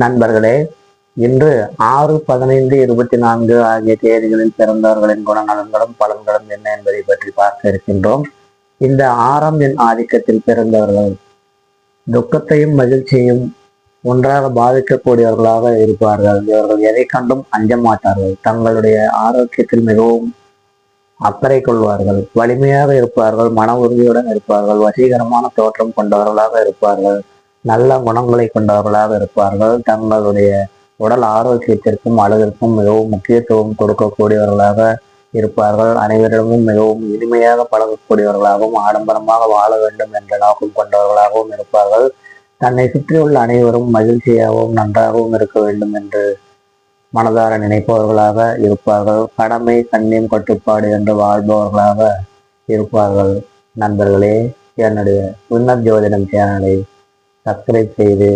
நண்பர்களே இன்று ஆறு பதினைந்து இருபத்தி நான்கு ஆகிய தேதிகளில் பிறந்தவர்களின் குணநலன்களும் பலன்களும் என்ன என்பதை பற்றி பார்க்க இருக்கின்றோம். இந்த ஆறாம் எண் ஆதிக்கத்தில் பிறந்தவர்கள் துக்கத்தையும் மகிழ்ச்சியையும் ஒன்றாக பாதிக்கக்கூடியவர்களாக இருப்பார்கள். இவர்கள் எதை கண்டும் அஞ்ச மாட்டார்கள். தங்களுடைய ஆரோக்கியத்தில் மிகவும் அக்கறை கொள்வார்கள். வலிமையாக இருப்பார்கள் மன உறுதியுடன் இருப்பார்கள் வசீகரமான தோற்றம் கொண்டவர்களாக இருப்பார்கள். நல்ல குணங்களை கொண்டவர்களாக இருப்பார்கள். தங்களுடைய உடல் ஆரோக்கியத்திற்கும் அழகிற்கும் மிகவும் முக்கியத்துவம் கொடுக்கக்கூடியவர்களாக இருப்பார்கள். அனைவரிடமும் மிகவும் இனிமையாக பழகக்கூடியவர்களாகவும் ஆடம்பரமாக வாழ வேண்டும் என்ற நோக்கம் கொண்டவர்களாகவும் இருப்பார்கள். தன்னை சுற்றியுள்ள அனைவரும் மகிழ்ச்சியாகவும் நன்றாகவும் இருக்க வேண்டும் என்று மனதார நினைப்பவர்களாக இருப்பார்கள். கடமை கண்ணியம் கட்டுப்பாடு என்று வாழ்பவர்களாக இருப்பார்கள். நண்பர்களே என்னுடைய உன்னர் ஜோதிடம் சேனலை சப்ஸ்கிரைப் செய்து